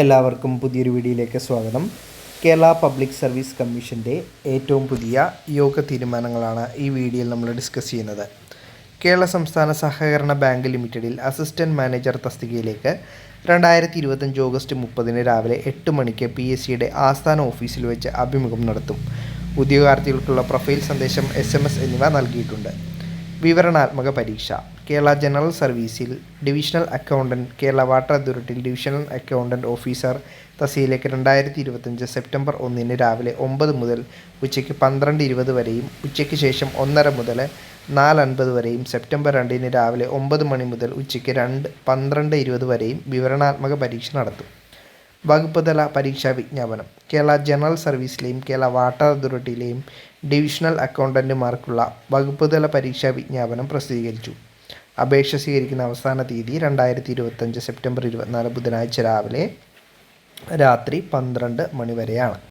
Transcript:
എല്ലാവർക്കും പുതിയൊരു വീഡിയോയിലേക്ക് സ്വാഗതം. കേരള പബ്ലിക് സർവീസ് കമ്മീഷന്റെ ഏറ്റവും പുതിയ യോഗ തീരുമാനങ്ങളാണ് ഈ വീഡിയോയിൽ നമ്മൾ ഡിസ്കസ് ചെയ്യുന്നത്. കേരള സംസ്ഥാന സഹകരണ ബാങ്ക് ലിമിറ്റഡിൽ അസിസ്റ്റന്റ് മാനേജർ തസ്തികയിലേക്ക് രണ്ടായിരത്തി ഇരുപത്തഞ്ച് ഓഗസ്റ്റ് മുപ്പതിന് രാവിലെ എട്ട് മണിക്ക് പി എസ് സിയുടെ ആസ്ഥാന ഓഫീസിൽ വെച്ച് അഭിമുഖം നടത്തും. ഉദ്യോഗാർത്ഥികൾക്കുള്ള പ്രൊഫൈൽ സന്ദേശം എസ് എന്നിവ നൽകിയിട്ടുണ്ട്. വിവരണാത്മക പരീക്ഷ. കേരള ജനറൽ സർവീസിൽ ഡിവിഷണൽ അക്കൗണ്ടന്റ് കേരള വാട്ടർ അതോറിറ്റിയിൽ ഡിവിഷണൽ അക്കൗണ്ടന്റ് ഓഫീസർ തസീലേക്ക് രണ്ടായിരത്തി ഇരുപത്തഞ്ച് സെപ്റ്റംബർ ഒന്നിന് രാവിലെ ഒമ്പത് മുതൽ ഉച്ചയ്ക്ക് പന്ത്രണ്ട് ഇരുപത് വരെയും ഉച്ചയ്ക്ക് ശേഷം ഒന്നര മുതൽ നാല് അൻപത് വരെയും സെപ്റ്റംബർ രണ്ടിന് രാവിലെ ഒമ്പത് മണി മുതൽ ഉച്ചയ്ക്ക് രണ്ട് പന്ത്രണ്ട് ഇരുപത് വരെയും വിവരണാത്മക പരീക്ഷ നടത്തും. വകുപ്പ് തല പരീക്ഷാ വിജ്ഞാപനം. കേരള ജനറൽ സർവീസിലെയും കേരള വാട്ടർ അതോറിറ്റിയിലെയും ഡിവിഷണൽ അക്കൗണ്ടന്റുമാർക്കുള്ള വകുപ്പ് തല പരീക്ഷാ വിജ്ഞാപനം പ്രസിദ്ധീകരിച്ചു. അപേക്ഷ സ്വീകരിക്കുന്ന അവസാന തീയതി രണ്ടായിരത്തി ഇരുപത്തഞ്ച് സെപ്റ്റംബർ ഇരുപത്തിനാല് ബുധനാഴ്ച രാവിലെ രാത്രി പന്ത്രണ്ട് മണി വരെയാണ്